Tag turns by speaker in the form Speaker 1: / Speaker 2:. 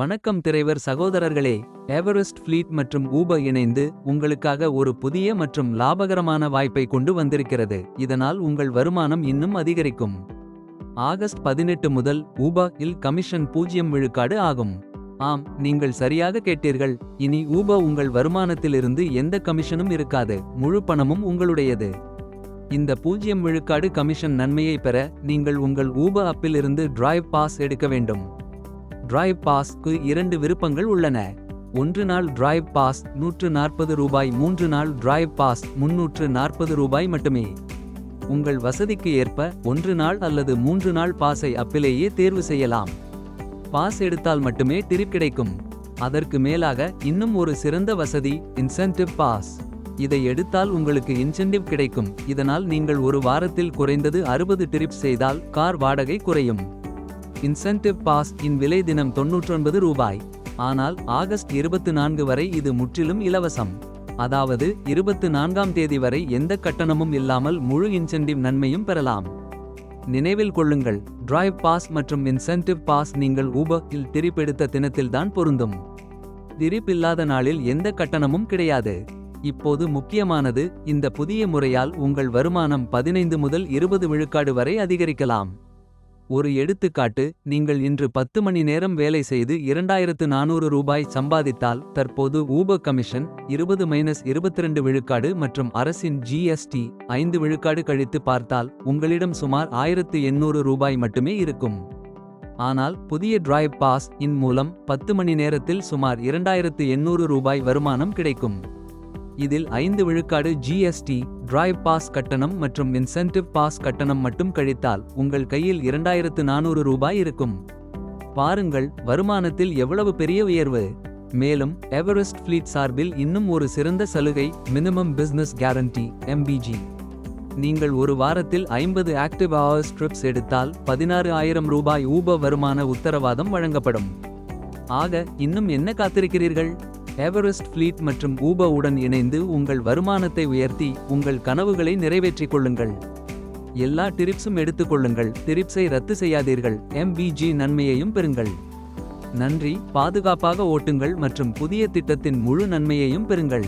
Speaker 1: வணக்கம் திரைவர் சகோதரர்களே Everest pleat மற்றும் ஊபர் இணைந்து உங்களுக்காக ஒரு புதிய மற்றும் லாபகரமான வாய்ப்பை கொண்டு வந்திருக்கிறது. இதனால் உங்கள் வருமானம் இன்னும் அதிகரிக்கும். ஆகஸ்ட் பதினெட்டு முதல் ஊபா இல் கமிஷன் பூஜ்ஜியம் விழுக்காடு ஆகும். ஆம் நீங்கள் சரியாக கேட்டீர்கள். இனி ஊபா உங்கள் வருமானத்திலிருந்து எந்த கமிஷனும் இருக்காது. முழு பணமும் உங்களுடையது. இந்த பூஜ்ஜியம் விழுக்காடு கமிஷன் நன்மையை பெற நீங்கள் உங்கள் ஊபா அப்பிலிருந்து டிரைவ் பாஸ் எடுக்க வேண்டும். டிரைவ் பாஸ்க்கு இரண்டு விருப்பங்கள் உள்ளன. ஒன்று நாள் டிரைவ் பாஸ் நூற்று நாற்பது ரூபாய் மூன்று நாள் டிரைவ் பாஸ் முன்னூற்று நாற்பது ரூபாய் மட்டுமே. உங்கள் வசதிக்கு ஏற்ப ஒன்று நாள் அல்லது மூன்று நாள் பாஸை அப்பிலேயே தேர்வு செய்யலாம். பாஸ் எடுத்தால் மட்டுமே டிரிப் கிடைக்கும். அதற்கு மேலாக இன்னும் ஒரு சிறந்த வசதி இன்சென்டிவ் பாஸ் இதை எடுத்தால் உங்களுக்கு இன்சென்டிவ் கிடைக்கும். இதனால் நீங்கள் ஒரு வாரத்தில் குறைந்தது அறுபது டிரிப் செய்தால் கார் வாடகை குறையும். இன்சென்டிவ் பாஸ் இன் விலை தினம் தொன்னூற்றொன்பது ரூபாய். ஆனால் ஆகஸ்ட் இருபத்து நான்கு வரை இது முற்றிலும் இலவசம். அதாவது இருபத்து நான்காம் தேதி வரை எந்த கட்டணமும் இல்லாமல் முழு இன்சென்டிவ் நன்மையும் பெறலாம். நினைவில் கொள்ளுங்கள் டிரைவ் பாஸ் மற்றும் இன்சென்டிவ் பாஸ் நீங்கள் ஊபர் இல் தினத்தில்தான் பொருந்தும். திரிப் இல்லாத நாளில் எந்த கட்டணமும் கிடையாது. இப்போது முக்கியமானது இந்த புதிய முறையால் உங்கள் வருமானம் பதினைந்து முதல் இருபது விழுக்காடு வரை அதிகரிக்கலாம். ஒரு எடுத்துக்காட்டு நீங்கள் இன்று பத்து மணி நேரம் வேலை செய்து இரண்டாயிரத்து நானூறு ரூபாய் சம்பாதித்தால் தற்போது ஊபர் கமிஷன் இருபது மைனஸ் இருபத்திரண்டு விழுக்காடு மற்றும் அரசின் ஜிஎஸ்டி ஐந்து விழுக்காடு கழித்து பார்த்தால் உங்களிடம் சுமார் ஆயிரத்து எண்ணூறு ரூபாய் மட்டுமே இருக்கும். ஆனால் புதிய டிரைவ் பாஸ் இன் மூலம் பத்து மணி நேரத்தில் சுமார் இரண்டாயிரத்து எண்ணூறு ரூபாய் வருமானம் கிடைக்கும். இதில் ஐந்து விழுக்காடு ஜிஎஸ்டி டிரைவ் பாஸ் கட்டணம் மற்றும் இன்சென்டிவ் பாஸ் கட்டணம் மட்டும் கழித்தால் உங்கள் கையில் இரண்டாயிரத்து நானூறு ரூபாய் இருக்கும். பாருங்கள் வருமானத்தில் எவ்வளவு பெரிய உயர்வு. மேலும் எவரெஸ்ட் ஃப்ளீட் சார்பில் இன்னும் ஒரு சிறந்த சலுகை மினிமம் பிசினஸ் கேரண்டி எம்பிஜி நீங்கள் ஒரு வாரத்தில் ஐம்பது ஆக்டிவ் ஹவர்ஸ் ட்ரிப்ஸ் எடுத்தால் பதினாறு ஆயிரம் ரூபாய் ஊப வருமான உத்தரவாதம் வழங்கப்படும். ஆக இன்னும் என்ன காத்திருக்கிறீர்கள்? எவரெஸ்ட் ஃப்ளீட் மற்றும் ஊப உடன் இணைந்து உங்கள் வருமானத்தை உயர்த்தி உங்கள் கனவுகளை நிறைவேற்றிக் கொள்ளுங்கள். எல்லா டிரிப்ஸும் எடுத்துக்கொள்ளுங்கள் டிரிப்ஸை ரத்து செய்யாதீர்கள். எம்பிஜி நன்மையையும் பெறுங்கள். நன்றி. பாதுகாப்பாக ஓட்டுங்கள் மற்றும் புதிய திட்டத்தின் முழு நன்மையையும் பெறுங்கள்.